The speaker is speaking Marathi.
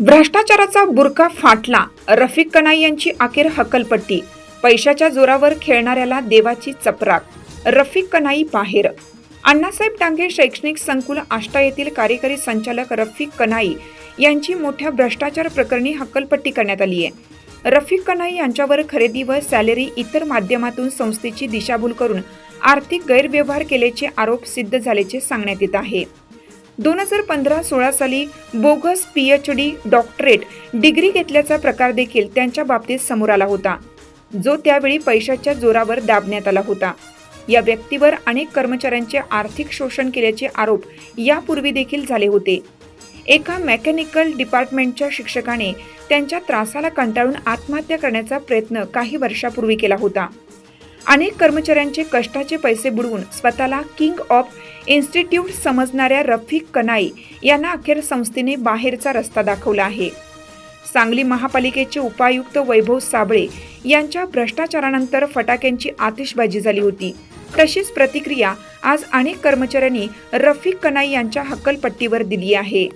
भ्रष्टाचाराचा बुरका फाटला. रफिक कनाई यांची अखेर हकलपट्टी. पैशाच्या जोरावर खेळणाऱ्याला देवाची चपराक. रफिक कनाई बाहेर. अण्णासाहेब डांगे शैक्षणिक संकुल आष्टा येथील कार्यकारी संचालक रफिक कनाई यांची मोठ्या भ्रष्टाचार प्रकरणी हक्कलपट्टी करण्यात आली आहे रफिक कनाई यांच्यावर खरेदी व सॅलरी इतर माध्यमातून संस्थेची दिशाभूल करून आर्थिक गैरव्यवहार केल्याचे आरोप सिद्ध झाल्याचे सांगण्यात येत आहे. दोन हजार पंधरा सोळा साली bogus PhD doctorate degree घेतल्याचा प्रकार देखील त्यांच्या बाबतीत समोर आला होता जो त्यावेळी पैशाच्या जोरावर दाबण्यात आला होता. या व्यक्तीवर अनेक कर्मचाऱ्यांचे आर्थिक शोषण केल्याचे आरोप यापूर्वी देखील झाले होते. एका मेकॅनिकल डिपार्टमेंटच्या शिक्षकाने त्यांच्या त्रासाला कंटाळून आत्महत्या करण्याचा प्रयत्न काही वर्षापूर्वी केला होता. अनेक कर्मचाऱ्यांचे कष्टाचे पैसे बुडवून स्वतःला किंग ऑफ इन्स्टिट्यूट समजणाऱ्या रफिक कनाई यांना अखेर संस्थेने बाहेरचा रस्ता दाखवला आहे. सांगली महापालिकेचे उपायुक्त वैभव साबळे यांच्या भ्रष्टाचारानंतर फटाक्यांची आतिषबाजी झाली होती. तशीच प्रतिक्रिया आज अनेक कर्मचाऱ्यांनी रफिक कनाई यांच्या हक्कलपट्टीवर दिली आहे.